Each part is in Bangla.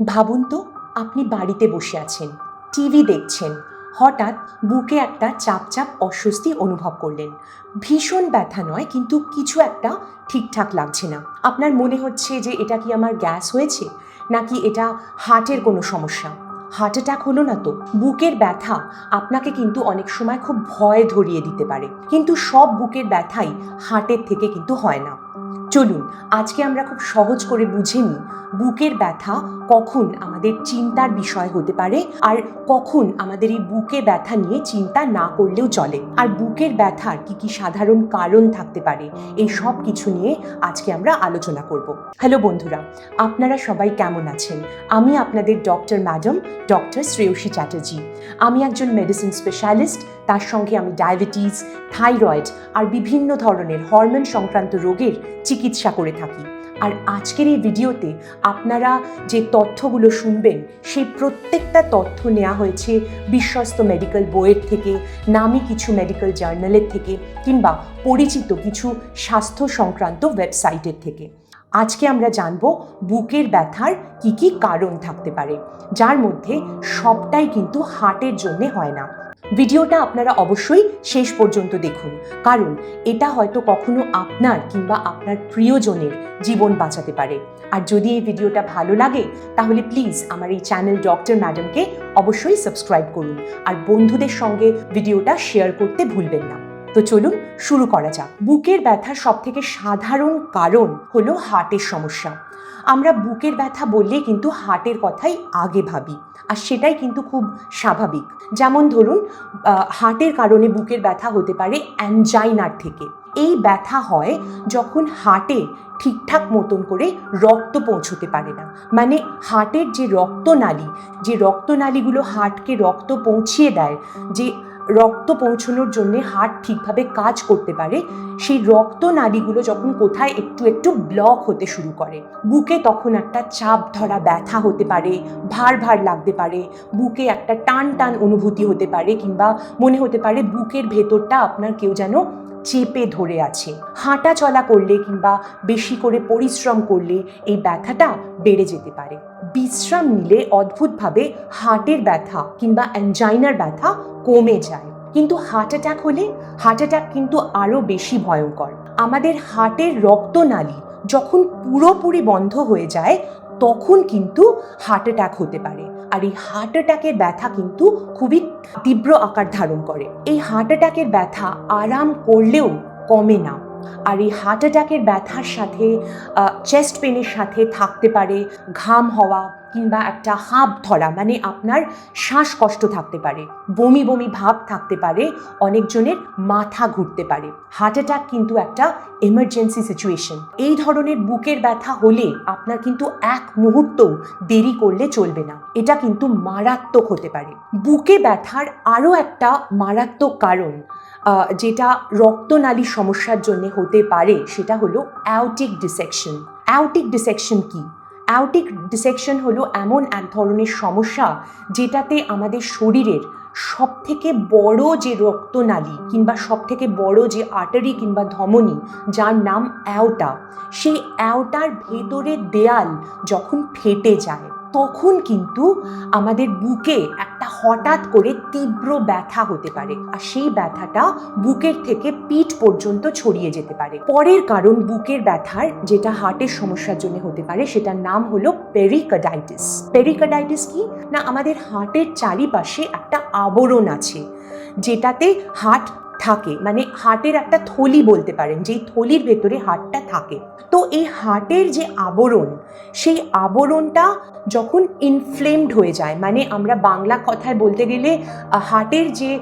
ভাবুন তো, আপনি বাড়িতে বসে আছেন, টিভি দেখছেন, হঠাৎ বুকে একটা চাপ চাপ অস্বস্তি অনুভব করলেন। ভীষণ ব্যথা নয়, কিন্তু কিছু একটা ঠিকঠাক লাগছে না। আপনার মনে হচ্ছে যে এটা কি আমার গ্যাস হয়েছে, নাকি এটা হার্টের কোনো সমস্যা? হার্ট অ্যাটাক হলো না তো? বুকের ব্যথা আপনাকে কিন্তু অনেক সময় খুব ভয় ধরিয়ে দিতে পারে, কিন্তু সব বুকের ব্যথাই হার্টের থেকে কিন্তু হয় না। চলুন, আজকে আমরা খুব সহজ করে বুঝে নিই বুকের ব্যথা কখন আমাদের চিন্তার বিষয় হতে পারে আর কখন আমাদের এই বুকে ব্যথা নিয়ে চিন্তা না করলেও চলে? আর বুকের ব্যথার কি কি সাধারণ কারণ থাকতে পারে? এই সব কিছু নিয়ে আজকে আমরা আলোচনা করব। হ্যালো বন্ধুরা, আপনারা সবাই কেমন আছেন? আমি আপনাদের doctor madam doctor Shreyasi Chatterjee. আমি একজন মেডিসিন স্পেশালিস্ট তার সঙ্গে আমি ডায়াবেটিস থাইরয়েড আর বিভিন্ন ধরনের হরমোন সংক্রান্ত রোগের চিকিৎসা করে থাকি। আর আজকের এই ভিডিওতে আপনারা যে তথ্যগুলো শুনবেন, সেই প্রত্যেকটা তথ্য নেওয়া হয়েছে বিশ্বস্ত মেডিকেল বইয়ের থেকে, নামি কিছু মেডিকেল জার্নালের থেকে, কিংবা পরিচিত কিছু স্বাস্থ্য সংক্রান্ত ওয়েবসাইটের থেকে। আজকে আমরা জানব বুকের ব্যথার কি কি কারণ থাকতে পারে, যার মধ্যে সবটাই কিন্তু হার্টের জন্যে হয় না। ভিডিওটা আপনারা অবশ্যই শেষ পর্যন্ত দেখুন। কারণ এটা হয়তো কখনো আপনার কিংবা আপনার প্রিয়জনের জীবন বাঁচাতে পারে। আর যদি এই ভিডিওটা ভালো লাগে, তাহলে প্লিজ আমার এই চ্যানেল ডক্টর ম্যাডামকে অবশ্যই সাবস্ক্রাইব করুন। আর বন্ধুদের সঙ্গে ভিডিওটা শেয়ার করতে ভুলবেন না। তো চলুন শুরু করা যাক। বুকের ব্যথার সব থেকে সাধারণ কারণ হলো হার্টের সমস্যা। আমরা বুকের ব্যথা বললে কিন্তু হার্টের কথাই আগে ভাবি। আর সেটাই কিন্তু খুব স্বাভাবিক। যেমন ধরুন হার্টের কারণে বুকের ব্যথা হতে পারে অ্যানজাইনার থেকে। এই ব্যথা হয় যখন হার্টে ঠিকঠাক মতন করে রক্ত পৌঁছতে পারে না। মানে হার্টের যে রক্তনালী, যে রক্তনালীগুলো হার্টকে রক্ত পৌঁছিয়ে দেয়, যে রক্ত পৌঁছানোর জন্যে হার্ট ঠিকভাবে কাজ করতে পারে, সেই রক্ত নাড়িগুলো যখন কোথায় একটু একটু ব্লক হতে শুরু করে। বুকে তখন একটা চাপ ধরা ব্যথা হতে পারে, ভার ভার লাগতে পারে, বুকে একটা টান টান অনুভূতি হতে পারে কিংবা মনে হতে পারে বুকের ভেতরটা আপনার কেউ যেন চেপে ধরে আছে। হাঁটা চলা করলে কিংবা বেশি করে পরিশ্রম করলে এই ব্যথাটা বেড়ে যেতে পারে। বিশ্রাম নিলে অদ্ভুতভাবে হার্টের ব্যথা কিংবা অ্যানজাইনার ব্যথা কমে যায়। কিন্তু হার্ট অ্যাটাক হলে? হার্ট অ্যাটাক কিন্তু আরও বেশি ভয়ঙ্কর। আমাদের হার্টের রক্তনালী যখন পুরোপুরি বন্ধ হয়ে যায় তখন কিন্তু হার্ট অ্যাট্যাক হতে পারে। আর এই হার্ট অ্যাটাকের ব্যথা কিন্তু খুবই তীব্র আকার ধারণ করে। এই হার্ট অ্যাটাকের ব্যথা আরাম করলেও কমে না। আর এই হার্ট অ্যাটাকের ব্যথার সাথে চেস্ট পেনের সাথে থাকতে পারে, ঘাম হওয়া কিংবা একটা হাঁপ ধরা মানে আপনার শ্বাসকষ্ট থাকতে পারে, বমি বমি ভাব থাকতে পারে, অনেকজনের মাথা ঘুরতে পারে। হার্ট অ্যাটাক কিন্তু একটা এমার্জেন্সি সিচুয়েশন এই ধরনের বুকের ব্যথা হলে আপনার কিন্তু এক মুহূর্ত দেরি করলে চলবে না। এটা কিন্তু মারাত্মক হতে পারে। বুকে ব্যথার আরও একটা মারাত্মক কারণ যেটা রক্তনালী সমস্যার জন্য হতে পারে, সেটা হলো অ্যাউটিক ডিসেকশন অ্যাউটিক ডিসেকশন কি? অ্যাউটিক ডিসেকশন হলো এমন এক ধরনের সমস্যা যেটাতে আমাদের শরীরের সব থেকে বড় যে রক্তনালী কিংবা সব থেকে বড় যে আটারি কিংবা ধমনী, যার নাম অ্যাওটা, সেই অ্যাওটার ভেতরের দেয়াল যখন ফেটে যায়, তখন কিন্তু আমাদের বুকে একটা হঠাৎ করে তীব্র ব্যথা হতে পারে আর সেই ব্যথাটা বুকের থেকে পিঠ পর্যন্ত ছড়িয়ে যেতে পারে। পরের কারণ বুকের ব্যথার, যেটা হার্টের সমস্যার জন্য হতে পারে, সেটার নাম হলো পেরিকাডাইটিস পেরিকাডাইটিস কি? না, আমাদের হার্টের চারিপাশে একটা আবরণ আছে, যেটাতে হার্ট থাকে। মানে হার্টের একটা থলি বলতে পারেন যেই থলির ভেতরে হার্টটা থাকে। তো এই হার্টের যে আবরণ সেই আবরণটা যখন ইনফ্লেমড হয়ে যায় মানে আমরা বাংলা কথায় বলতে গেলে আহ, হার্টের যে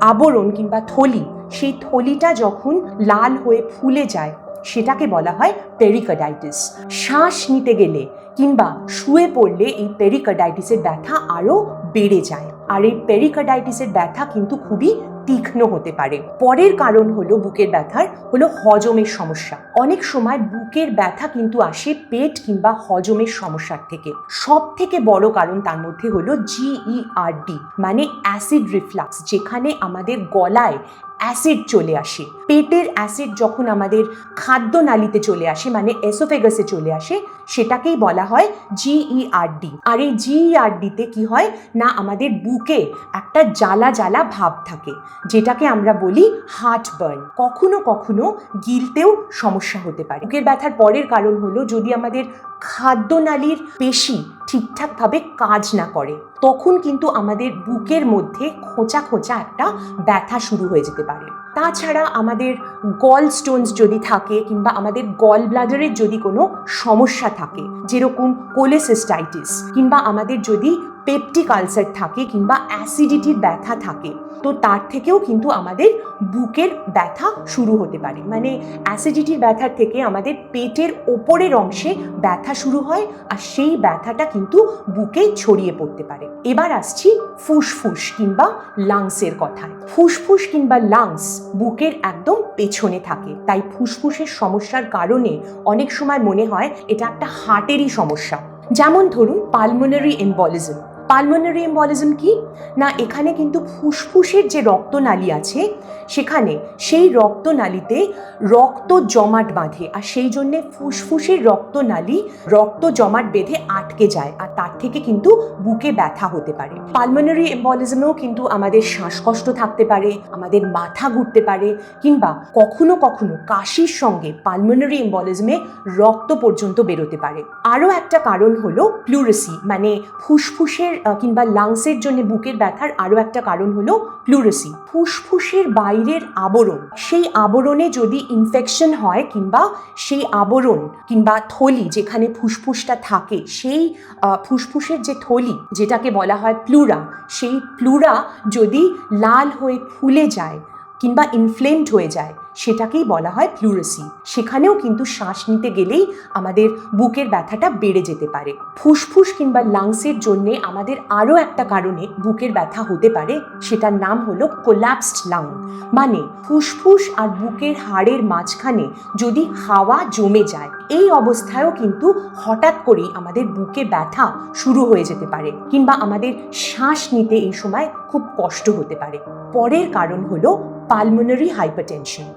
আবরণ কিংবা থলি সেই থলিটা যখন লাল হয়ে ফুলে যায় সেটাকে বলা হয় পেরিকাডাইটিস শ্বাস নিতে গেলে কিংবা শুয়ে পড়লে এই পেরিকাডাইটিসের ব্যথা আরও বেড়ে যায়। আর এই পেরিকাডাইটিসের ব্যথা কিন্তু খুবই তীক্ষ্ণ হতে পারে। পরের কারণ হলো বুকের ব্যথার, হলো হজমের সমস্যা। অনেক সময় বুকের ব্যথা কিন্তু আসে পেট কিংবা হজমের সমস্যার থেকে। সব থেকে বড় কারণ তার মধ্যে হলো জিইআরডি মানে অ্যাসিড রিফ্লাক্স, যেখানে আমাদের গলায় অ্যাসিড চলে আসে। পেটের অ্যাসিড যখন আমাদের খাদ্য নালীতে চলে আসে মানে এসোফেগাসে চলে আসে, সেটাকেই বলা হয় জিইআরডি আর এই জিইআরডিতে কি হয়? না, আমাদের বুকে একটা জ্বালা জ্বালা ভাব থাকে, যেটাকে আমরা বলি হার্ট বার্ন কখনো কখনো গিলতেও সমস্যা হতে পারে। বুকের ব্যথার পরের কারণ হলো, যদি আমাদের খাদ্যনালীর পেশি ঠিকঠাকভাবে কাজ না করে, তখন কিন্তু আমাদের বুকের মধ্যে খোঁচা খোঁচা একটা ব্যথা শুরু হয়ে যেতে পারে। তাছাড়া আমাদের গল স্টোনস যদি থাকে কিংবা আমাদের গল ব্লাডারের যদি কোনো সমস্যা থাকে, যেরকম কোলেসিস্টাইটিস কিংবা আমাদের যদি পেপটিক আলসার থাকে কিংবা অ্যাসিডিটির ব্যথা থাকে, তো তার থেকেও কিন্তু আমাদের বুকের ব্যথা শুরু হতে পারে। মানে অ্যাসিডিটির ব্যথার থেকে আমাদের পেটের ওপরের অংশে ব্যথা শুরু হয় আর সেই ব্যথাটা কিন্তু বুকে ছড়িয়ে পড়তে পারে। এবার আসছি ফুসফুস কিংবা লাংসের কথায়। ফুসফুস কিংবা লাংস বুকের একদম পেছনে থাকে, তাই ফুসফুসের সমস্যার কারণে অনেক সময় মনে হয় এটা একটা হার্টেরই সমস্যা। যেমন ধরুন পালমোনারি এম্বলিজম পালমোনারি এম্বলিজম কি? না, এখানে কিন্তু ফুসফুসের যে রক্তনালী আছে, সেখানে সেই রক্তনালীতে রক্ত জমাট বাঁধে আর সেই জন্যে ফুসফুসের রক্তনালী রক্ত জমাট বেঁধে আটকে যায় আর তার থেকে কিন্তু বুকে ব্যথা হতে পারে। পালমোনারি এম্বলিজমেও কিন্তু আমাদের শ্বাসকষ্ট থাকতে পারে, আমাদের মাথা ঘুরতে পারে কিংবা কখনো কখনো কাশির সঙ্গে পালমোনারি এম্বলিজমে রক্ত পর্যন্ত বেরোতে পারে। আরও একটা কারণ হলো প্লুরেসি মানে ফুসফুসের কিংবা লাংসের জন্য বুকের ব্যথার আরও একটা কারণ হলো প্লুরেসি ফুসফুসের বাইরের আবরণ, সেই আবরণে যদি ইনফেকশন হয় কিংবা সেই আবরণ কিংবা থলি যেখানে ফুসফুসটা থাকে, সেই ফুসফুসের যে থলি, যেটাকে বলা হয় প্লুরা সেই প্লুরা যদি লাল হয়ে ফুলে যায় কিংবা ইনফ্লেমড হয়ে যায় সেটাকেই বলা হয় প্লুরেসি সেখানেও কিন্তু শ্বাস নিতে গেলেই আমাদের বুকের ব্যথাটা বেড়ে যেতে পারে। ফুসফুস কিংবা লাংসের জন্যে আমাদের আরও একটা কারণে বুকের ব্যথা হতে পারে, সেটার নাম হলো কোল্যাপসড লাং মানে ফুসফুস আর বুকের হাড়ের মাঝখানে যদি হাওয়া জমে যায়, এই অবস্থায়ও কিন্তু হঠাৎ করেই আমাদের বুকে ব্যথা শুরু হয়ে যেতে পারে কিংবা আমাদের শ্বাস নিতে এই সময় খুব কষ্ট হতে পারে। পরের কারণ হলো পালমোনারি হাইপারটেনশন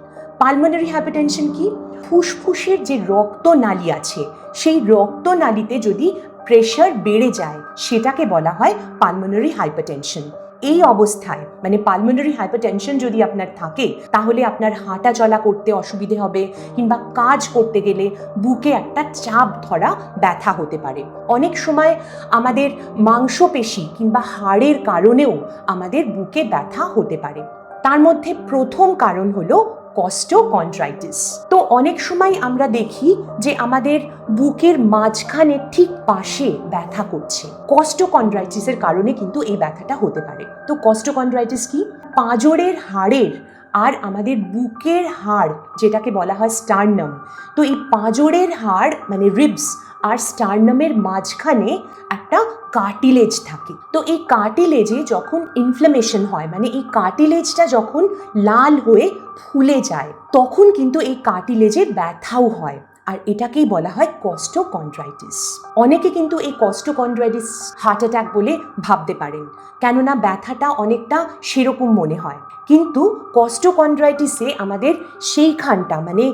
পালমোনারি হাইপারটেনশন কি? ফুসফুসের যে রক্তনালী আছে, সেই রক্তনালীতে যদি প্রেশার বেড়ে যায়, সেটাকে বলা হয় পালমোনারি হাইপারটেনশন এই অবস্থায় মানে পালমোনারি হাইপারটেনশন যদি আপনার থাকে, তাহলে আপনার হাঁটা চলা করতে অসুবিধে হবে, কিংবা কাজ করতে গেলে বুকে একটা চাপ ধরা ব্যথা হতে পারে। অনেক সময় আমাদের মাংসপেশি কিংবা হাড়ের কারণেও আমাদের বুকে ব্যথা হতে পারে। তার মধ্যে প্রথম কারণ হলো কস্টোকন্ড্রাইটিস তো অনেক সময় আমরা দেখি যে আমাদের বুকের মাঝখানে ঠিক পাশে ব্যথা করছে। কস্টোকন্ড্রাইটিসের কারণে কিন্তু এই ব্যথাটা হতে পারে। তো কস্টোকন্ড্রাইটিস কি? পাঁজরের হাড়ের আর আমাদের বুকের হাড়, যেটাকে বলা হয় স্টার্নাম তো এই পাঁজরের হাড় মানে রিবস আর স্টার্নামের মাঝখানে একটা কার্টিলেজ থাকে। তো এই কার্টিলেজে যখন ইনফ্লামেশন হয় মানে এই কার্টিলেজটা যখন লাল হয়ে ফুলে যায়, তখন কিন্তু এই কার্টিলেজে ব্যথাও হয়। আর এটাকেই বলা হয় কস্টোকন্ড্রাইটিস অনেকে কিন্তু এই কস্টোকন্ড্রাইটিস হার্ট অ্যাটাক বলে ভাবতে পারেন, কেননা ব্যথাটা অনেকটা সেরকম মনে হয়। কিন্তু কস্টোকন্ড্রাইটিসে আমাদের সেইখানটা মানে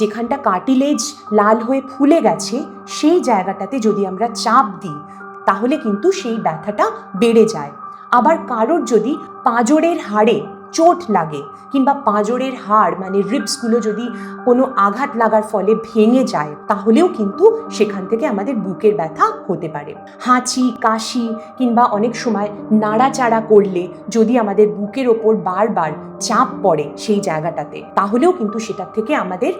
যেখানটা কার্টিলেজ লাল হয়ে ফুলে গেছে, সেই জায়গাটাতে যদি আমরা চাপ দিই তাহলে কিন্তু সেই ব্যথাটা বেড়ে যায়। আবার কারোর যদি পাঁজরের হাড়ে চোট লাগে কিংবা পাঁজরের হাড় মানে রিবসগুলো যদি কোনো আঘাত লাগার ফলে ভেঙে যায়, তাহলেও কিন্তু সেখান থেকে আমাদের বুকের ব্যথা হতে পারে। হাঁচি, কাশি কিংবা অনেক সময় নাড়াচাড়া করলে যদি আমাদের বুকের ওপর বারবার চাপ পড়ে সেই জায়গাটাতে, তাহলেও কিন্তু সেটার থেকে আমাদের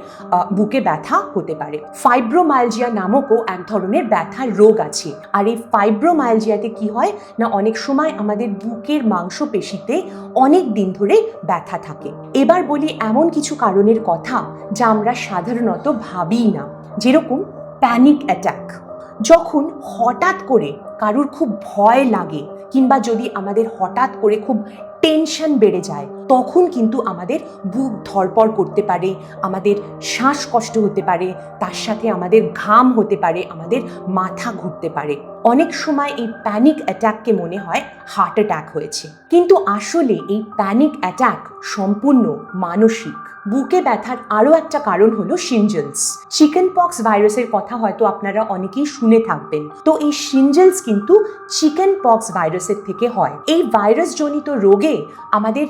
বুকে ব্যথা হতে পারে। ফাইব্রোমায়ালজিয়া নামকও এক ধরনের ব্যথার রোগ আছে। আর এই ফাইব্রোমায়ালজিয়াতে কি হয়? না, অনেক সময় আমাদের বুকের মাংসপেশিতে অনেক দিন ধরে ব্যথা থাকে। এবার বলি এমন কিছু কারণের কথা যা আমরা সাধারণত ভাবিই না, যেরকম প্যানিক অ্যাট্যাক যখন হঠাৎ করে কারুর খুব ভয় লাগে কিংবা যদি আমাদের হঠাৎ করে খুব টেনশন বেড়ে যায় তখন কিন্তু আমাদের বুক ধরপড় করতে পারে, আমাদের শ্বাসকষ্ট হতে পারে, তার সাথে আমাদের ঘাম হতে পারে, আমাদের মাথা ঘুরতে পারে। অনেক সময় এই প্যানিক অ্যাটাককে মনে হয় হার্ট অ্যাটাক হয়েছে। কিন্তু আসলে এই প্যানিক অ্যাটাক সম্পূর্ণ মানসিক। বুকে ব্যথার আরও একটা কারণ হলো সিনজেলস চিকেন পক্স ভাইরাসের কথা হয়তো আপনারা অনেকেই শুনে থাকবেন। তো এই সিনজেলস কিন্তু চিকেন পক্স ভাইরাসের থেকে হয়। এই ভাইরাসজনিত রোগে আমাদের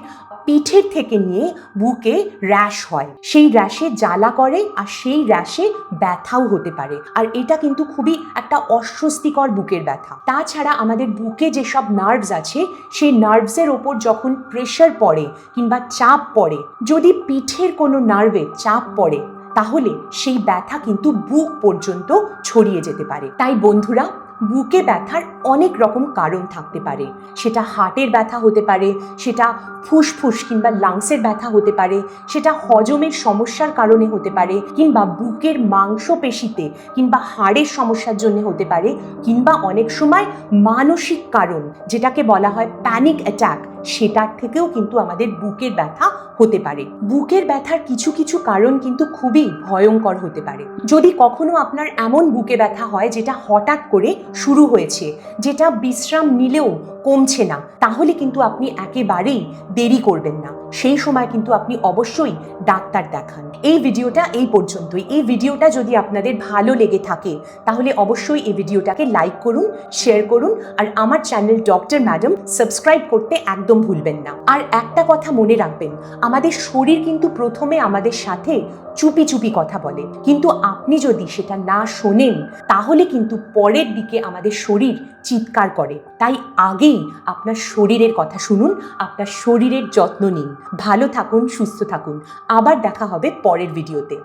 পিঠের থেকে নিয়ে বুকে র্যাশ হয়। সেই র্যাশে জ্বালা করে আর সেই র্যাশে ব্যথাও হতে পারে। আর এটা কিন্তু খুবই একটা অস্বস্তিকর বুকের ব্যথা। তাছাড়া আমাদের বুকে যেসব নার্ভস আছে, সেই নার্ভসের ওপর যখন প্রেশার পড়ে কিংবা চাপ পড়ে, যদি পিঠের কোনো নার্ভে চাপ পড়ে, তাহলে সেই ব্যথা কিন্তু বুক পর্যন্ত ছড়িয়ে যেতে পারে। তাই বন্ধুরা বুকে ব্যথার অনেক রকম কারণ থাকতে পারে। সেটা হার্টের ব্যথা হতে পারে, সেটা ফুসফুস কিংবা লাংসের ব্যথা হতে পারে, সেটা হজমের সমস্যার কারণে হতে পারে, কিংবা বুকের মাংসপেশিতে কিংবা হাড়ের সমস্যার জন্য হতে পারে, কিংবা অনেক সময় মানসিক কারণ, যেটাকে বলা হয় প্যানিক অ্যাটাক সেটার থেকেও কিন্তু আমাদের বুকের ব্যথা হতে পারে। বুকের ব্যথার কিছু কিছু কারণ কিন্তু খুবই ভয়ঙ্কর হতে পারে। যদি কখনো আপনার এমন বুকে ব্যথা হয় যেটা হঠাৎ করে শুরু হয়েছে, যেটা বিশ্রাম নিলেও কমছে না, তাহলে কিন্তু আপনি একেবারেই দেরি করবেন না। সেই সময় কিন্তু আপনি অবশ্যই ডাক্তার দেখান। এই ভিডিওটা এই পর্যন্তই। এই ভিডিওটা যদি আপনাদের ভালো লেগে থাকে, তাহলে অবশ্যই এই ভিডিওটাকে লাইক করুন, শেয়ার করুন, আর আমার চ্যানেল ডক্টর ম্যাডাম সাবস্ক্রাইব করতে একদম ভুলবেন না। আর একটা কথা মনে রাখবেন, আমাদের শরীর কিন্তু প্রথমে আমাদের সাথে চুপি চুপি কথা বলে। কিন্তু আপনি যদি সেটা না শোনেন, তাহলে কিন্তু পরের দিকে আমাদের শরীর চিৎকার করে। তাই আগেই আপনার শরীরের কথা শুনুন, আপনার শরীরের যত্ন নিন। ভালো থাকুন, সুস্থ থাকুন। আবার দেখা হবে পরের ভিডিওতে